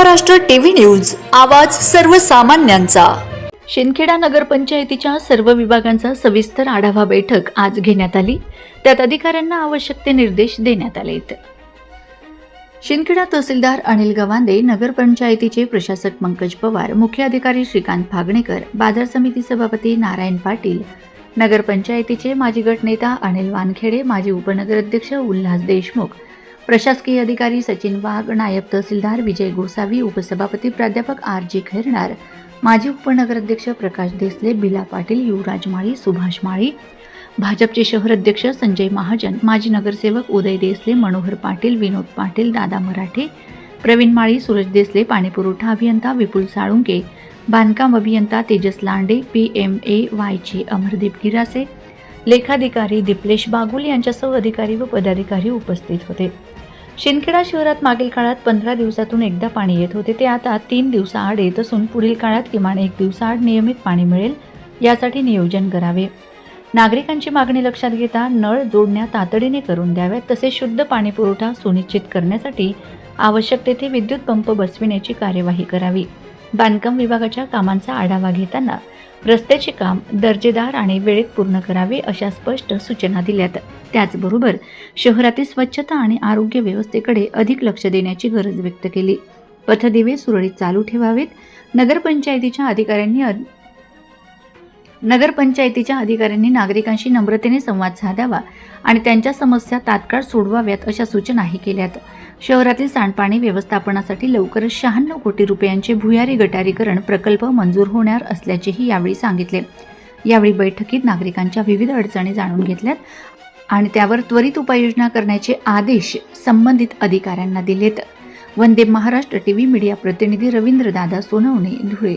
Maharashtra TV news आवाज सर्वसामान्यांचा. शिंदखेडा नगरपंचायतीच्या सर्व विभागांचा सविस्तर आढावा बैठक आज घेण्यात आली. त्यात अधिकाऱ्यांना आवश्यक ते निर्देश देण्यात आले शिंदखेडा तहसीलदार अनिल गवांदे नगरपंचायतीचे प्रशासक पंकज पवार मुख्य अधिकारी श्रीकांत फागणेकर बाजार समिती सभापती नारायण पाटील नगरपंचायतीचे माजी गटनेता अनिल वानखेडे माजी उपनगराध्यक्ष उल्हास देशमुख प्रशासकीय अधिकारी सचिन वाघ नायब तहसीलदार विजय गोसावी उपसभापती प्राध्यापक आर जी खैरणार माजी उपनगराध्यक्ष प्रकाश देसले बिला पाटील युवराज माळी सुभाष माळी भाजपचे शहर अध्यक्ष संजय महाजन माजी नगरसेवक उदय देसले मनोहर पाटील विनोद पाटील दादा मराठे प्रवीण माळी सूरज देसले पाणीपुरवठा अभियंता विपुल साळुंके बांधकाम अभियंता Tejas Lande P M A वायचे Amardeep Girase लेखाधिकारी दिपलेश बागुल यांच्यासह अधिकारी व पदाधिकारी उपस्थित होते. शिंदखेडा शहरात मागील काळात पंधरा दिवसातून एकदा पाणी येत होते. ते आता तीन दिवसाआड येत असून पुढील काळात किमान एक दिवसाआड नियमित पाणी मिळेल यासाठी नियोजन करावे. नागरिकांची मागणी लक्षात घेता नळ जोडण्या तातडीने करून द्याव्यात तसेच शुद्ध पाणी पुरवठा सुनिश्चित करण्यासाठी आवश्यक तेथे विद्युत पंप बसविण्याची कार्यवाही करावी. बांधकाम विभागाच्या कामांचा आढावा घेताना रस्त्याचे काम दर्जेदार आणि वेळेत पूर्ण करावे अशा स्पष्ट सूचना दिल्यात. त्याचबरोबर शहरातील स्वच्छता आणि आरोग्य व्यवस्थेकडे अधिक लक्ष देण्याची गरज व्यक्त केली. पथदिवे सुरळीत चालू ठेवावेत. नगरपंचायतीच्या अधिकाऱ्यांनी नगरपंचायतीच्या अधिकाऱ्यांनी नागरिकांशी नम्रतेने संवाद साधावा आणि त्यांच्या समस्या तात्काळ सोडवाव्यात अशा सूचनाही केल्यात. शहरातील सांडपाणी व्यवस्थापनासाठी लवकरच शहाण्णव कोटी रुपयांचे भुयारी गटारीकरण प्रकल्प मंजूर होणार असल्याचेही यावेळी सांगितले. यावेळी बैठकीत नागरिकांच्या विविध अडचणी जाणून घेतल्यात आणि त्यावर त्वरित उपाययोजना करण्याचे आदेश संबंधित अधिकाऱ्यांना दिलेत. वंदे महाराष्ट्र टीव्ही मीडिया प्रतिनिधी रवींद्रदादा सोनवणे धुळे.